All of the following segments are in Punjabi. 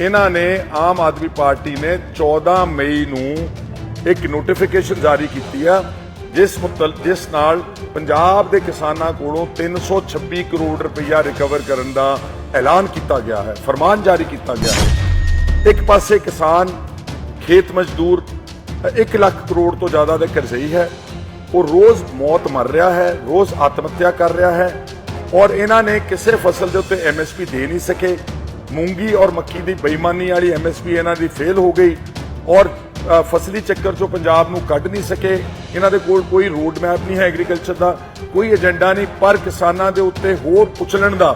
ਇਹਨਾਂ ਨੇ ਆਮ ਆਦਮੀ ਪਾਰਟੀ ਨੇ 14 ਮਈ ਨੂੰ ਇੱਕ ਨੋਟੀਫਿਕੇਸ਼ਨ ਜਾਰੀ ਕੀਤੀ ਆ, ਜਿਸ ਮੁਤਲ, ਜਿਸ ਨਾਲ ਪੰਜਾਬ ਦੇ ਕਿਸਾਨਾਂ ਕੋਲੋਂ 326 ਕਰੋੜ ਰੁਪਈਆ ਰਿਕਵਰ ਕਰਨ ਦਾ ਐਲਾਨ ਕੀਤਾ ਗਿਆ ਹੈ, ਫਰਮਾਨ ਜਾਰੀ ਕੀਤਾ ਗਿਆ ਹੈ। ਇੱਕ ਪਾਸੇ ਕਿਸਾਨ ਖੇਤ ਮਜ਼ਦੂਰ 1 ਲੱਖ ਕਰੋੜ ਤੋਂ ਜ਼ਿਆਦਾ ਦੇ ਕਰਜ਼ਈ ਹੈ, ਉਹ ਰੋਜ਼ ਮੌਤ ਮਰ ਰਿਹਾ ਹੈ, ਰੋਜ਼ ਆਤਮ ਹੱਤਿਆ ਕਰ ਰਿਹਾ ਹੈ ਔਰ ਇਹਨਾਂ ਨੇ ਕਿਸੇ ਫਸਲ ਦੇ ਉੱਤੇ ਐਮਐਸਪੀ ਦੇ ਨਹੀਂ ਸਕੇ। ਮੂੰਗੀ ਔਰ ਮੱਕੀ ਦੀ ਬੇਈਮਾਨੀ ਵਾਲੀ ਐਮਐਸਪੀ ਇਹਨਾਂ ਦੀ ਫੇਲ ਹੋ ਗਈ ਔਰ ਫਸਲੀ ਚੱਕਰ ਚੋਂ ਪੰਜਾਬ ਨੂੰ ਕੱਢ ਨਹੀਂ ਸਕੇ, ਇਹਨਾਂ ਦੇ ਕੋਲ ਕੋਈ ਰੋਡ ਮੈਪ ਨਹੀਂ ਹੈ ਐਗਰੀਕਲਚਰ ਦਾ, ਕੋਈ ਏਜੰਡਾ ਨਹੀਂ, ਪਰ ਕਿਸਾਨਾਂ ਦੇ ਉੱਤੇ ਹੋਰ ਕੁਚਲਣ ਦਾ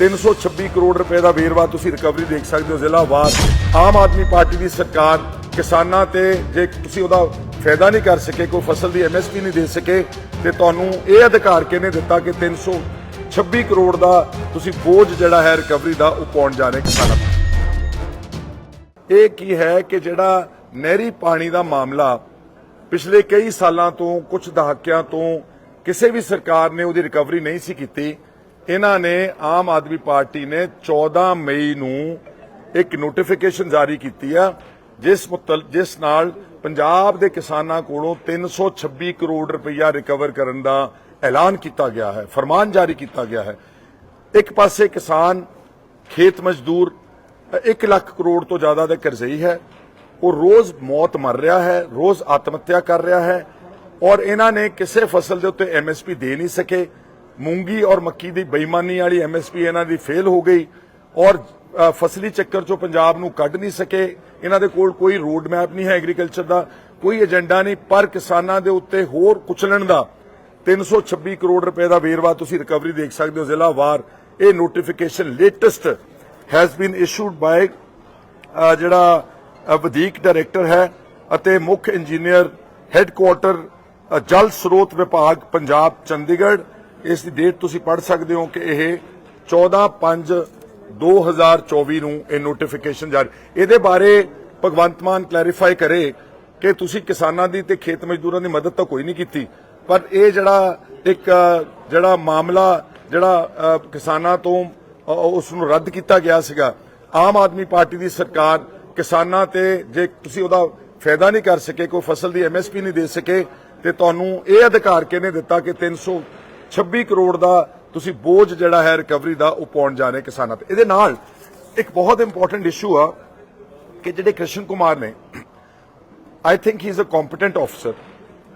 326 ਕਰੋੜ ਰੁਪਏ ਦਾ ਵੇਰਵਾ ਤੁਸੀਂ ਰਿਕਵਰੀ ਦੇਖ ਸਕਦੇ ਹੋ, ਜ਼ਿਲ੍ਹਾ ਵਾਰ ਆਮ ਆਦਮੀ ਪਾਰਟੀ ਦੀ ਸਰਕਾਰ ਕਿਸਾਨਾਂ ਤੇ ਜੇ ਤੁਸੀਂ ਉਹਦਾ ਫਾਇਦਾ ਨਹੀਂ ਕਰ ਸਕੇ, ਕੋਈ ਫਸਲ ਦੀ ਐਮਐਸਪੀ ਨਹੀਂ ਦੇ ਸਕੇ, ਤੇ ਤੁਹਾਨੂੰ ਇਹ ਅਧਿਕਾਰ ਕਿਹਨੇ ਦਿੱਤਾ ਕਿ 326 ਕਰੋੜ ਦਾ ਤੁਸੀਂ ਬੋਝ ਜਿਹੜਾ ਹੈ ਰਿਕਵਰੀ ਦਾ ਉਹ ਪਾਉਣ ਜਾ ਰਹੇ ਕਿਸਾਨਾਂ ਇਹ ਕੀ ਹੈ ਕਿ ਜਿਹੜਾ ਨਹਿਰੀ ਪਾਣੀ ਦਾ ਮਾਮਲਾ ਪਿਛਲੇ ਕਈ ਸਾਲਾਂ ਤੋਂ ਕੁਝ ਦਹਾਕਿਆਂ ਤੋਂ ਕਿਸੇ ਵੀ ਸਰਕਾਰ ਨੇ ਉਹਦੀ ਰਿਕਵਰੀ ਨਹੀਂ ਸੀ ਕੀਤੀ। ਇਹਨਾਂ ਨੇ ਆਮ ਆਦਮੀ ਪਾਰਟੀ ਨੇ 14 ਮਈ ਨੂੰ ਇੱਕ ਨੋਟੀਫਿਕੇਸ਼ਨ ਜਾਰੀ ਕੀਤੀ ਆ, ਜਿਸ ਮੁਤਲ, ਜਿਸ ਨਾਲ ਪੰਜਾਬ ਦੇ ਕਿਸਾਨਾਂ ਕੋਲੋਂ 326 ਕਰੋੜ ਰੁਪਈਆ ਰਿਕਵਰ ਕਰਨ ਦਾ ਐਲਾਨ ਕੀਤਾ ਗਿਆ ਹੈ, ਫਰਮਾਨ ਜਾਰੀ ਕੀਤਾ ਗਿਆ ਹੈ। ਇੱਕ ਪਾਸੇ ਕਿਸਾਨ, ਖੇਤ ਮਜ਼ਦੂਰ 1 ਲੱਖ ਕਰੋੜ ਤੋਂ ਜ਼ਿਆਦਾ ਦੇ ਕਰਜ਼ਈ ਹੈ। ਉਹ ਰੋਜ਼ ਮੌਤ ਮਰ ਰਿਹਾ ਹੈ, ਰੋਜ਼ ਆਤਮ ਹੱਤਿਆ ਕਰ ਰਿਹਾ ਹੈ ਔਰ ਇਹਨਾਂ ਨੇ ਕਿਸੇ ਫਸਲ ਦੇ ਉੱਤੇ ਐਮਐਸਪੀ ਦੇ ਨਹੀਂ ਸਕੇ। ਮੂੰਗੀ ਔਰ ਮੱਕੀ ਦੀ ਬੇਈਮਾਨੀ ਵਾਲੀ ਐਮਐਸਪੀ ਇਹਨਾਂ ਦੀ ਫੇਲ ਹੋ ਗਈ ਔਰ ਫਸਲੀ ਚੱਕਰ ਚੋਂ ਪੰਜਾਬ ਨੂੰ ਕੱਢ ਨਹੀਂ ਸਕੇ। ਇਹਨਾਂ ਦੇ ਕੋਲ ਕੋਈ ਰੋਡ ਮੈਪ ਨਹੀਂ ਹੈ ਐਗਰੀਕਲਚਰ ਦਾ, ਕੋਈ ਏਜੰਡਾ ਨਹੀਂ। ਪਰ ਕਿਸਾਨਾਂ ਦੇ ਉੱਤੇ ਹੋਰ ਕੁਚਲਣ ਦਾ 326 ਕਰੋੜ ਰੁਪਏ ਦਾ ਵੇਰਵਾ ਤੁਸੀਂ ਰਿਕਵਰੀ ਦੇਖ ਸਕਦੇ ਹੋ, ਜ਼ਿਲ੍ਹਾ ਵਾਰ। ਇਹ notification latest has been issued by ਜਿਹੜਾ ਵਧੀਕ ਡਾਇਰੈਕਟਰ ਹੈ ਅਤੇ ਮੁੱਖ ਇੰਜੀਨੀਅਰ ਹੈੱਡਕੁਆਟਰ ਜਲ ਸਰੋਤ ਵਿਭਾਗ, ਪੰਜਾਬ, ਚੰਡੀਗੜ੍ਹ। ਇਸ ਦੀ ਡੇਟ ਤੁਸੀਂ ਪੜ੍ਹ ਸਕਦੇ ਹੋ ਕਿ ਇਹ 14 2024 ਨੂੰ ਇਹ ਨੋਟੀਫਿਕੇਸ਼ਨ ਜਾਰੀ। ਇਹਦੇ ਬਾਰੇ ਭਗਵੰਤ ਮਾਨ ਕਲੈਰੀਫਾਈ ਕਰੇ ਕਿ ਤੁਸੀਂ ਕਿਸਾਨਾਂ ਦੀ ਤੇ ਖੇਤ ਮਜ਼ਦੂਰਾਂ ਦੀ ਮਦਦ ਤਾਂ ਕੋਈ ਨਹੀਂ ਕੀਤੀ। ਪਰ ਇਹ ਜਿਹੜਾ ਇੱਕ ਜਿਹੜਾ ਮਾਮਲਾ ਜਿਹੜਾ ਕਿਸਾਨਾਂ ਤੋਂ ਅ, ਉਸ ਨੂੰ ਰੱਦ ਕੀਤਾ ਗਿਆ ਸੀਗਾ ਆਮ ਆਦਮੀ ਪਾਰਟੀ ਦੀ ਸਰਕਾਰ ਕਿਸਾਨਾਂ ਤੇ ਜੇ ਤੁਸੀਂ ਉਹਦਾ ਫਾਇਦਾ ਨਹੀਂ ਕਰ ਸਕੇ ਕੋਈ ਫਸਲ ਦੀ ਐਮਐਸਪੀ ਨਹੀਂ ਦੇ ਸਕੇ ਤੇ ਤੁਹਾਨੂੰ ਇਹ ਅਧਿਕਾਰ ਕਿਹਨੇ ਦਿੱਤਾ ਕਿ 326 ਕਰੋੜ ਦਾ ਤੁਸੀਂ ਬੋਝ ਜਿਹੜਾ ਹੈ ਰਿਕਵਰੀ ਦਾ ਉਹ ਪਾਉਣ ਜਾ ਰਹੇ ਕਿਸਾਨਾਂ ਤੇ? ਇਹਦੇ ਨਾਲ ਇੱਕ ਬਹੁਤ ਇੰਪੋਰਟੈਂਟ ਇਸ਼ੂ ਆ ਕਿ ਜਿਹੜੇ ਕ੍ਰਿਸ਼ਨ ਕੁਮਾਰ ਨੇ I think he is a competent officer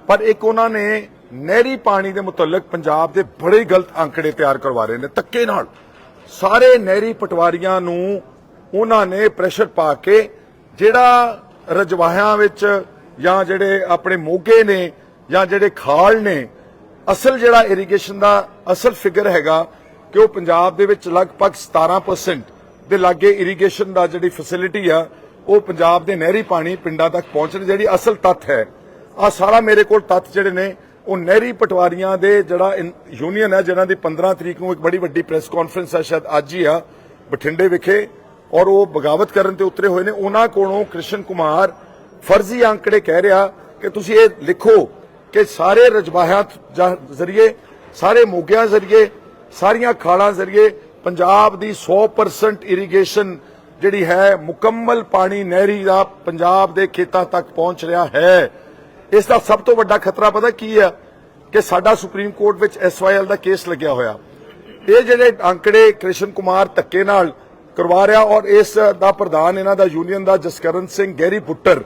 ਪਰ ਇੱਕ ਉਹਨਾਂ ਨੇ ਨਹਿਰੀ ਪਾਣੀ ਦੇ ਮੁਤਲਕ ਪੰਜਾਬ ਦੇ ਬੜੇ ਗਲਤ ਅੰਕੜੇ ਤਿਆਰ ਕਰਵਾ ਰਹੇ ਨੇ ਤੱਕੇ ਨਾਲ। ਸਾਰੇ ਨਹਿਰੀ ਪਟਵਾਰੀਆਂ ਨੂੰ ਉਹਨਾਂ ਨੇ ਪ੍ਰੈਸ਼ਰ ਪਾ ਕੇ ਜਿਹੜਾ ਰਜਵਾਹਿਆਂ ਵਿੱਚ ਜਾਂ ਜਿਹੜੇ ਆਪਣੇ ਮੋਗੇ ਨੇ ਜਾਂ ਜਿਹੜੇ ਖਾਲ ਨੇ, ਅਸਲ ਜਿਹੜਾ ਇਰੀਗੇਸ਼ਨ ਦਾ ਅਸਲ ਫਿਗਰ ਹੈਗਾ ਕਿ ਉਹ ਪੰਜਾਬ ਦੇ ਵਿੱਚ ਲਗਭਗ 17% ਦੇ ਲਾਗੇ ਇਰੀਗੇਸ਼ਨ ਦਾ ਜਿਹੜੀ ਫੈਸਿਲਿਟੀ ਆ, ਉਹ ਪੰਜਾਬ ਦੇ ਨਹਿਰੀ ਪਾਣੀ ਪਿੰਡਾਂ ਤੱਕ ਪਹੁੰਚਣ ਜਿਹੜੀ ਅਸਲ ਤੱਥ ਹੈ। ਆ ਸਾਰਾ ਮੇਰੇ ਕੋਲ ਤੱਥ ਜਿਹੜੇ ਨੇ ਉਹ ਨਹਿਰੀ ਪਟਵਾਰੀਆਂ ਦੇ ਜਿਹੜਾ ਯੂਨੀਅਨ ਹੈ, ਜਿਹਨਾਂ ਦੀ 15 ਤਰੀਕ ਨੂੰ ਇੱਕ ਬੜੀ ਵੱਡੀ ਪ੍ਰੈਸ ਕਾਨਫਰੰਸ ਹੈ, ਸ਼ਾਇਦ ਅੱਜ ਹੀ ਆ, ਬਠਿੰਡੇ ਵਿਖੇ, ਔਰ ਉਹ ਬਗਾਵਤ ਕਰਨ ਤੇ ਉਤਰੇ ਹੋਏ ਨੇ। ਉਹਨਾਂ ਕੋਲੋਂ ਕ੍ਰਿਸ਼ਨ ਕੁਮਾਰ ਫਰਜ਼ੀ ਅੰਕੜੇ ਕਹਿ ਰਿਹਾ ਕਿ ਤੁਸੀਂ ਇਹ ਲਿਖੋ ਕਿ ਸਾਰੇ ਰਜਵਾਹਿਆਂ ਜ਼ਰੀਏ, ਸਾਰੇ ਮੋਗਿਆਂ ਜ਼ਰੀਏ, ਸਾਰੀਆਂ ਖਾਲਾਂ ਜ਼ਰੀਏ ਪੰਜਾਬ ਦੀ 100% ਇਰੀਗੇਸ਼ਨ ਜਿਹੜੀ ਹੈ, ਮੁਕੰਮਲ ਪਾਣੀ ਨਹਿਰੀ ਦਾ ਪੰਜਾਬ ਦੇ ਖੇਤਾਂ ਤੱਕ ਪਹੁੰਚ ਰਿਹਾ ਹੈ। ਇਸ ਦਾ ਸਭ ਤੋਂ ਵੱਡਾ ਖਤਰਾ ਪਤਾ ਕੀ ਹੈ ਕਿ ਸਾਡਾ ਸੁਪਰੀਮ ਕੋਰਟ ਵਿੱਚ ਐਸਵਾਈਐਲ ਦਾ ਕੇਸ ਲੱਗਿਆ ਹੋਇਆ। ਇਹ ਜਿਹੜੇ ਅੰਕੜੇ ਕ੍ਰਿਸ਼ਨ ਕੁਮਾਰ ਧੱਕੇ ਨਾਲ ਕਰਵਾ ਰਿਹਾ ਔਰ ਇਸ ਦਾ ਪ੍ਰਧਾਨ ਇਹਨਾਂ ਦਾ ਯੂਨੀਅਨ ਦਾ ਜਸਕਰਨ ਸਿੰਘ ਗੈਰੀ ਪੁੱਟਰ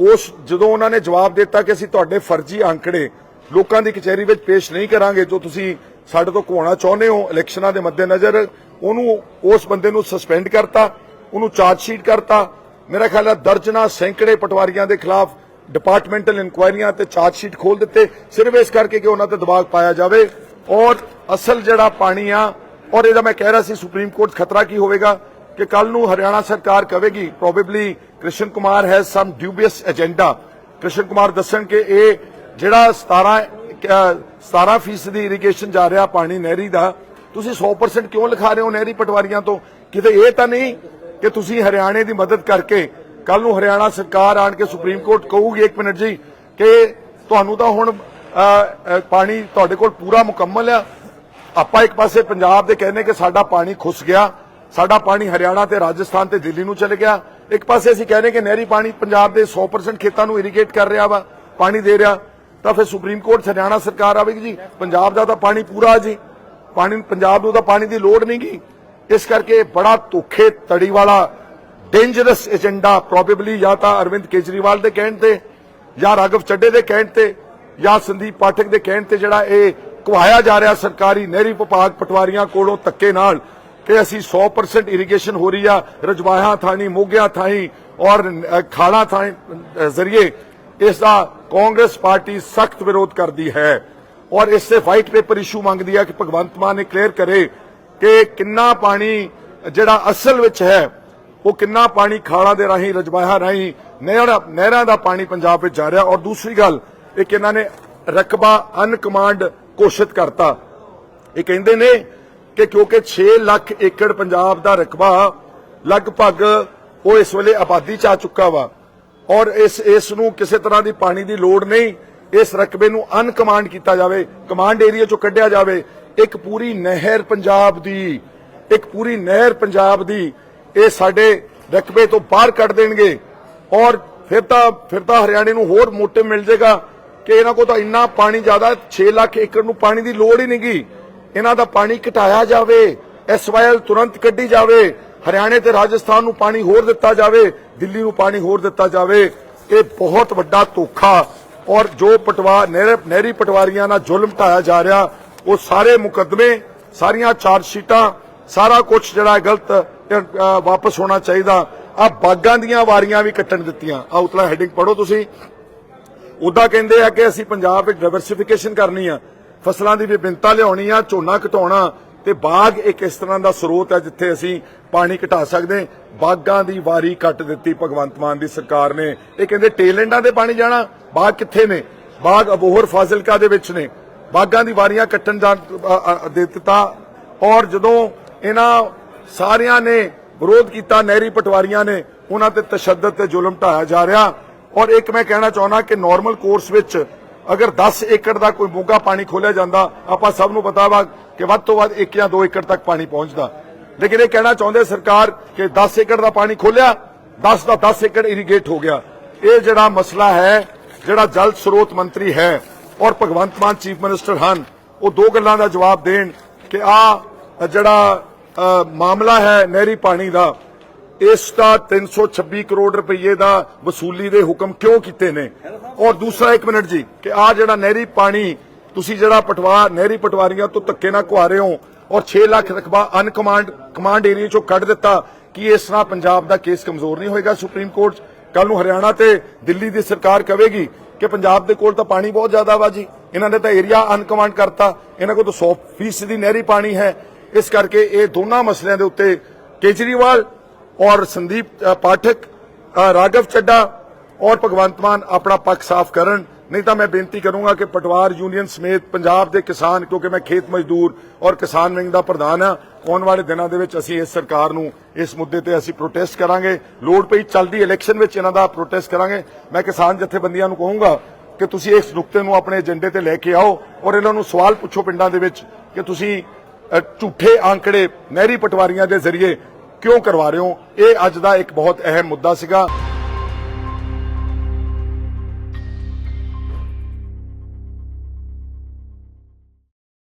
ਉਸ ਜਦੋਂ ਉਹਨਾਂ ਨੇ ਜਵਾਬ ਦਿੱਤਾ ਕਿ ਅਸੀਂ ਤੁਹਾਡੇ ਫਰਜ਼ੀ ਅੰਕੜੇ ਲੋਕਾਂ ਦੀ ਕਚਹਿਰੀ ਵਿੱਚ ਪੇਸ਼ ਨਹੀਂ ਕਰਾਂਗੇ, ਜੋ ਤੁਸੀਂ ਸਾਡੇ ਤੋਂ ਘਵਾਉਣਾ ਚਾਹੁੰਦੇ ਹੋ, ਇਲੈਕਸ਼ਨਾਂ ਦੇ ਮੱਦੇਨਜ਼ਰ, ਉਹਨੂੰ ਉਸ ਬੰਦੇ ਨੂੰ ਸਸਪੈਂਡ ਕਰਤਾ, ਉਹਨੂੰ ਚਾਰਜ ਸ਼ੀਟ ਕਰਤਾ। ਮੇਰਾ ਖਿਆਲ ਹੈ ਦਰਜਨਾ ਸੈਂਕੜੇ ਪਟਵਾਰੀਆਂ ਦੇ ਖਿਲਾਫ ਡਿਪਾਰਟਮੈਂਟਲ ਇਨਕੁਆਇਰੀਆਂ ਤੇ ਚਾਰਜ ਸ਼ੀਟ ਖੋਲ ਦਿੱਤੇ, ਸਿਰਫ ਇਸ ਕਰਕੇ ਕਿ ਉਹਨਾਂ ਤੇ ਦਬਾਅ ਪਾਇਆ ਜਾਵੇ। ਔਰ ਅਸਲ ਜਿਹੜਾ ਪਾਣੀ ਆ, ਔਰ ਇਹਦਾ ਮੈਂ ਕਹਿ ਰਿਹਾ ਸੀ ਸੁਪਰੀਮ ਕੋਰਟ ਖਤਰਾ ਕੀ ਹੋਵੇਗਾ, ਕਿ ਕੱਲ ਨੂੰ ਹਰਿਆਣਾ ਸਰਕਾਰ ਕਹੇਗੀ probably Krishan Kumar has some dubious agenda Krishan Kumar ਦੱਸਣ ਕਿ ਇਹ ਜਿਹੜਾ 17 ਅਹ 17 ਫੀਸਦੀ ਇਰੀਗੇਸ਼ਨ ਜਾ ਰਿਹਾ ਪਾਣੀ ਨਹਿਰੀ ਦਾ, ਤੁਸੀਂ 100% ਕਿਉਂ ਲਿਖਾ ਰਹੇ ਹੋ ਨਹਿਰੀ ਪਟਵਾਰੀਆਂ ਤੋਂ? ਕਿਤੇ ਇਹ ਤਾਂ ਨਹੀਂ ਕਿ ਤੁਸੀਂ ਹਰਿਆਣੇ ਦੀ ਮਦਦ ਕਰਕੇ ਕੱਲ ਨੂੰ ਹਰਿਆਣਾ ਸਰਕਾਰ ਆਣ ਕੇ ਸੁਪਰੀਮ ਕੋਰਟ ਕਹੂਗੀ, ਇੱਕ ਮਿੰਟ ਜੀ, ਕਿ ਤੁਹਾਨੂੰ ਤਾਂ ਹੁਣ ਪਾਣੀ ਤੁਹਾਡੇ ਕੋਲ ਪੂਰਾ ਮੁਕੰਮਲ ਆ। ਆਪਾਂ ਇੱਕ ਪਾਸੇ ਪੰਜਾਬ ਦੇ ਕਹਿੰਦੇ ਕਿ ਸਾਡਾ ਪਾਣੀ ਖੁੱਸ ਗਿਆ, ਸਾਡਾ ਪਾਣੀ ਹਰਿਆਣਾ ਤੇ ਰਾਜਸਥਾਨ ਤੇ ਦਿੱਲੀ ਨੂੰ ਚਲੇ ਗਿਆ। ਇੱਕ ਪਾਸੇ ਅਸੀਂ ਕਹਿੰਦੇ ਕਿ ਨਹਿਰੀ ਪਾਣੀ ਪੰਜਾਬ ਦੇ 100% ਖੇਤਾਂ ਨੂੰ ਇਰੀਗੇਟ ਕਰ ਰਿਹਾ ਵਾ, ਪਾਣੀ ਦੇ ਰਿਹਾ। ਤਾਂ ਫਿਰ ਸੁਪਰੀਮ ਕੋਰਟ ਹਰਿਆਣਾ ਸਰਕਾਰ ਆਵੇਗੀ ਜੀ, ਪੰਜਾਬ ਦਾ ਤਾਂ ਪਾਣੀ ਪੂਰਾ ਜੀ। ਪਾਣੀ, ਪੰਜਾਬ ਨੂੰ ਤਾਂ ਪਾਣੀ ਦੀ ਲੋੜ ਨਹੀਂ ਗੀ ਇਸ ਕਰਕੇ ਬੜਾ ਧੋਖੇ ਤੜੀ ਵਾਲਾ ਡੇਂਜਰਸ ਏਜੰਡਾ ਪ੍ਰੋਬੇਬਲੀ ਜਾਂ ਤਾਂ ਅਰਵਿੰਦ ਕੇਜਰੀਵਾਲ ਦੇ ਕਹਿਣ ਤੇ ਜਾਂ ਰਾਘਵ ਚੱਡੇ ਦੇ ਕਹਿਣ ਤੇ ਜਾਂ ਸੰਦੀਪ ਪਾਠਕ ਦੇ ਕਹਿਣ ਤੇ ਜਿਹੜਾ ਇਹ ਘੁਆਇਆ ਜਾ ਰਿਹਾ ਸਰਕਾਰੀ ਨਹਿਰੀ ਵਿਭਾਗ ਪਟਵਾਰੀਆਂ ਕੋਲੋਂ ਧੱਕੇ ਨਾਲ ਕਿ ਅਸੀਂ 100% ਇਰੀਗੇਸ਼ਨ ਹੋ ਰਹੀ ਆ ਰਜਵਾਹਾਂ ਥਾਣੀ ਮੋਗਿਆਂ ਥਾਈ ਔਰ ਅ, ਖਾਲਾਂ ਥਾਈ ਜ਼ਰੀਏ ਇਸ ਦਾ ਕਾਂਗਰਸ ਪਾਰਟੀ ਸਖਤ ਵਿਰੋਧ ਕਰਦੀ ਹੈ। ਔਰ ਇਸ ਤੇ ਵਾਈਟ ਪੇਪਰ ਇਸ਼ੂ ਮੰਗਦੀ ਹੈ ਕਿ ਭਗਵੰਤ ਮਾਨ ਨੇ ਕਲੀਅਰ ਕਰੇ ਕਿ ਕਿੰਨਾ ਪਾਣੀ ਜਿਹੜਾ ਅਸਲ ਵਿੱਚ ਹੈ ਉਹ ਕਿੰਨਾ ਪਾਣੀ ਖਾਲਾਂ ਦੇ ਰਾਹੀਂ ਰਜਵਾਹਾਂ ਰਾਹੀਂ ਨਹਿਰਾਂ ਨਹਿਰਾਂ ਦਾ ਪਾਣੀ ਪੰਜਾਬ ਵਿੱਚ ਜਾ ਰਿਹਾ। ਔਰ ਦੂਸਰੀ ਗੱਲ ਇੱਕ ਇਹਨਾਂ ਨੇ ਰਕਬਾ ਅਨਕਮਾਂਡ ਘੋਸ਼ਿਤ ਕਰਤਾ। ਇਹ ਕਹਿੰਦੇ ਨੇ ਕਿ ਕਿਉਂਕਿ 6 ਲੱਖ ਏਕੜ ਪੰਜਾਬ ਦਾ ਰਕਬਾ ਲਗਭਗ ਉਹ ਇਸ ਵੇਲੇ ਆਬਾਦੀ ਚ ਆ ਚੁੱਕਾ ਵਾ। ਔਰ ਇਸ ਇਸ ਨੂੰ ਕਿਸੇ ਤਰ੍ਹਾਂ ਦੀ ਪਾਣੀ ਦੀ ਲੋੜ ਨਹੀਂ। ਇਸ ਰਕਬੇ ਨੂੰ ਅਨਕਮਾਂਡ ਕੀਤਾ ਜਾਵੇ। ਕਮਾਂਡ ਏਰੀਆ ਚੋਂ ਕੱਢਿਆ ਜਾਵੇ। ਇੱਕ ਪੂਰੀ ਨਹਿਰ ਪੰਜਾਬ ਦੀ ਇੱਕ ਪੂਰੀ ਨਹਿਰ ਪੰਜਾਬ ਦੀ ਇਹ ਸਾਡੇ ਰਕਬੇ ਤੋਂ ਬਾਹਰ ਕੱਢ ਦੇਣਗੇ। ਔਰ ਫਿਰ ਤਾਂ ਫਿਰ ਤਾਂ ਹਰਿਆਣੇ ਨੂੰ ਹੋਰ ਮੋਟਿਵ ਮਿਲ ਜਾਏਗਾ ਕਿ ਇਹਨਾਂ ਕੋਲ ਤਾਂ ਇੰਨਾ ਪਾਣੀ ਜ਼ਿਆਦਾ 6 ਲੱਖ ਏਕੜ ਨੂੰ ਪਾਣੀ ਦੀ ਲੋੜ ਹੀ ਨਹੀਂਗੀ ਇਹਨਾਂ ਦਾ ਪਾਣੀ ਘਟਾਇਆ ਜਾਵੇ ਐਸਵਾਈਐਲ ਤੁਰੰਤ ਕੱਢੀ ਜਾਵੇ, ਹਰਿਆਣੇ ਤੇ ਰਾਜਸਥਾਨ ਨੂੰ ਪਾਣੀ ਹੋਰ ਦਿੱਤਾ ਜਾਵੇ, ਦਿੱਲੀ ਨੂੰ ਪਾਣੀ ਹੋਰ ਦਿੱਤਾ ਜਾਵੇ। ਇਹ ਬਹੁਤ ਵੱਡਾ ਧੋਖਾ। ਔਰ ਜੋ ਪਟਵਾ ਨਹਿਰੀ ਪਟਵਾਰੀਆਂ ਨਾਲ ਜ਼ੁਲਮ ਢਾਇਆ ਜਾ ਰਿਹਾ, ਉਹ ਸਾਰੇ ਮੁਕੱਦਮੇ, ਸਾਰੀਆਂ ਚਾਰਜ ਸ਼ੀਟਾਂ ਸਾਰਾ ਕੁਝ ਜਿਹੜਾ ਗਲਤ ਵਾਪਸ ਹੋਣਾ ਚਾਹੀਦਾ। ਆ ਬਾਗਾਂ ਦੀਆਂ ਵਾਰੀਆਂ ਵੀ ਕੱਟਣ ਦਿੱਤੀਆਂ। ਆ ਉਤਲਾ ਹੈਡਿੰਗ ਪੜੋ ਤੁਸੀਂ। ਉਦਾਂ ਕਹਿੰਦੇ ਆ ਕਿ ਅਸੀਂ ਪੰਜਾਬ ਵਿੱਚ ਡਾਈਵਰਸਿਫਿਕੇਸ਼ਨ ਕਰਨੀ ਆ। ਫਸਲਾਂ ਦੀ ਵਿਭਿੰਨਤਾ ਲਿਆਉਣੀ ਆ, ਝੋਨਾ ਘਟਾਉਣਾ। ਤੇ ਬਾਗ ਇੱਕ ਇਸ ਤਰ੍ਹਾਂ ਦਾ ਸਰੋਤ ਹੈ ਜਿੱਥੇ ਅਸੀਂ ਪਾਣੀ ਘਟਾ ਸਕਦੇ। ਬਾਗਾਂ ਦੀ ਵਾਰੀ ਕੱਟ ਦਿੱਤੀ ਭਗਵੰਤ ਮਾਨ ਦੀ ਸਰਕਾਰ ਨੇ। ਇਹ ਕਹਿੰਦੇ ਟੇਲੈਂਡਾਂ ਦੇ ਪਾਣੀ ਜਾਣਾ। ਬਾਗ ਕਿੱਥੇ ਨੇ? ਬਾਗ ਅਬੋਹਰ ਫਾਜ਼ਿਲਕਾ ਦੇ ਵਿੱਚ ਨੇ। ਬਾਗਾਂ ਦੀ ਵਾਰੀਆਂ ਕੱਟਣ ਦਾ ਦੇ ਦਿੱਤਾ। ਔਰ ਜਦੋਂ ਇਹਨਾਂ ਸਾਰਿਆਂ ਨੇ ਵਿਰੋਧ ਕੀਤਾ, ਨਹਿਰੀ ਪਟਵਾਰੀਆਂ ਨੇ। ਉਹਨਾਂ ਤੇ ਤਸ਼ੱਦਦ ਤੇ ਜ਼ੁਲਮ ਢਾਇਆ ਜਾ ਰਿਹਾ। ਔਰ ਇੱਕ ਮੈਂ ਕਹਿਣਾ ਚਾਹੁੰਦਾ ਕਿ ਨਾਰਮਲ ਕੋਰਸ ਵਿੱਚ ਅਗਰ 10 ਏਕੜ ਦਾ ਕੋਈ ਮੋਗਾ ਪਾਣੀ ਖੋਲਿਆ ਜਾਂਦਾ, ਆਪਾਂ ਸਭ ਨੂੰ ਪਤਾ ਵਾ ਕਿ ਵੱਧ ਤੋਂ ਵੱਧ 1 ਜਾਂ 2 ਏਕੜ ਤੱਕ ਪਾਣੀ ਪਹੁੰਚਦਾ। ਲੇਕਿਨ ਇਹ ਕਹਿਣਾ ਚਾਹੁੰਦੇ ਸਰਕਾਰ ਕਿ 10 ਏਕੜ ਦਾ ਪਾਣੀ ਖੋਲਿਆ 10 ਦਾ 10 ਏਕੜ ਇਰੀਗੇਟ ਹੋ ਗਿਆ। ਇਹ ਜਿਹੜਾ ਮਸਲਾ ਹੈ, ਜਿਹੜਾ ਜਲ ਸਰੋਤ ਮੰਤਰੀ ਹੈ ਔਰ ਭਗਵੰਤ ਮਾਨ ਚੀਫ ਮਿਨਿਸਟਰ ਹਨ, ਉਹ ਦੋ ਗੱਲਾਂ ਦਾ ਜਵਾਬ ਦੇਣ ਕਿ ਆ ਜਿਹੜਾ ਮਾਮਲਾ ਹੈ ਨਹਿਰੀ ਪਾਣੀ ਦਾ। ਇਸ ਦਾ 326 ਕਰੋੜ ਰੁਪਏ ਦਾ ਵਸੂਲੀ ਦੇ ਹੁਕਮ ਕਿਉਂ ਕੀਤੇ ਨੇ? ਔਰ ਦੂਸਰਾ 1 ਮਿੰਟ ਜੀ, ਕਿ ਆ ਜਿਹੜਾ ਨਹਿਰੀ ਪਾਣੀ, ਤੁਸੀਂ ਜਿਹੜਾ ਪਟਵਾ, ਨਹਿਰੀ ਪਟਵਾਰੀਆਂ ਤੋਂ ਧੱਕੇ ਨਾਲ ਘੁਆ ਰਹੇ ਹੋ ਔਰ 6 ਲੱਖ ਰਕਬਾ ਅਨਕਮਾਂਡ, ਕਮਾਂਡ ਏਰੀਆ ਚੋਂ ਕੱਢ ਦਿੱਤਾ, ਕਿ ਇਸ ਤਰ੍ਹਾਂ ਪੰਜਾਬ ਦਾ ਕੇਸ ਕਮਜ਼ੋਰ ਨਹੀਂ ਹੋਏਗਾ ਸੁਪਰੀਮ ਕੋਰਟ? 'ਚ? ਕੱਲ ਨੂੰ ਹਰਿਆਣਾ ਤੇ ਦਿੱਲੀ ਦੀ ਸਰਕਾਰ ਕਹੇਗੀ ਕਿ ਪੰਜਾਬ ਦੇ ਕੋਲ ਤਾਂ ਪਾਣੀ ਬਹੁਤ ਜ਼ਿਆਦਾ ਵਾ ਜੀ। ਇਹਨਾਂ ਨੇ ਤਾਂ ਏਰੀਆ ਅਨਕਮਾਂਡ ਕਰਤਾ। ਇਹਨਾਂ ਕੋਲ ਤਾਂ 100% ਦੀ ਨਹਿਰੀ ਪਾਣੀ ਹੈ। ਇਸ ਕਰਕੇ ਇਹ ਦੋਨਾਂ ਮਸਲਿਆਂ ਦੇ ਉੱਤੇ ਕੇਜਰੀਵਾਲ ਔਰ ਸੰਦੀਪ ਪਾਠਕ ਅ, ਰਾਘਵ ਚੱਡਾ ਔਰ ਭਗਵੰਤ ਮਾਨ ਆਪਣਾ ਪੱਖ ਸਾਫ਼ ਕਰਨ। ਨਹੀਂ ਤਾਂ ਮੈਂ ਬੇਨਤੀ ਕਰੂੰਗਾ ਕਿ ਪਟਵਾਰ ਯੂਨੀਅਨ ਸਮੇਤ ਪੰਜਾਬ ਦੇ ਕਿਸਾਨ ਕਿਉਂਕਿ ਮੈਂ ਖੇਤ ਮਜ਼ਦੂਰ ਔਰ ਕਿਸਾਨ ਵਿੰਗ ਦਾ ਪ੍ਰਧਾਨ ਹਾਂ ਆਉਣ ਵਾਲੇ ਦਿਨਾਂ ਦੇ ਵਿੱਚ ਅਸੀਂ ਇਸ ਸਰਕਾਰ ਨੂੰ ਇਸ ਮੁੱਦੇ ਤੇ ਅਸੀਂ ਪ੍ਰੋਟੈਸਟ ਕਰਾਂਗੇ। ਲੋੜ ਪਈ ਚੱਲਦੀ ਇਲੈਕਸ਼ਨ ਵਿੱਚ ਇਹਨਾਂ ਦਾ ਪ੍ਰੋਟੈਸਟ ਕਰਾਂਗੇ। ਮੈਂ ਕਿਸਾਨ ਜਥੇਬੰਦੀਆਂ ਨੂੰ ਕਹੂੰਗਾ ਕਿ ਤੁਸੀਂ ਇਸ ਨੁਕਤੇ ਨੂੰ ਆਪਣੇ ਏਜੰਡੇ ਤੇ ਲੈ ਕੇ ਆਓ ਔਰ ਇਹਨਾਂ ਨੂੰ ਸਵਾਲ ਪੁੱਛੋ ਪਿੰਡਾਂ ਦੇ ਵਿੱਚ ਕਿ ਤੁਸੀਂ ਝੂਠੇ ਆંકੜੇ ਨਹਿਰੀ ਪਟਵਾਰੀਆਂ ਦੇ ਜ਼ਰੀਏ ਕਿਉਂ ਕਰਵਾ ਰਹੇ ਹੋ? ਇਹ ਅੱਜ ਦਾ ਇੱਕ ਬਹੁਤ ਅਹਿਮ ਮੁੱਦਾ ਸੀਗਾ।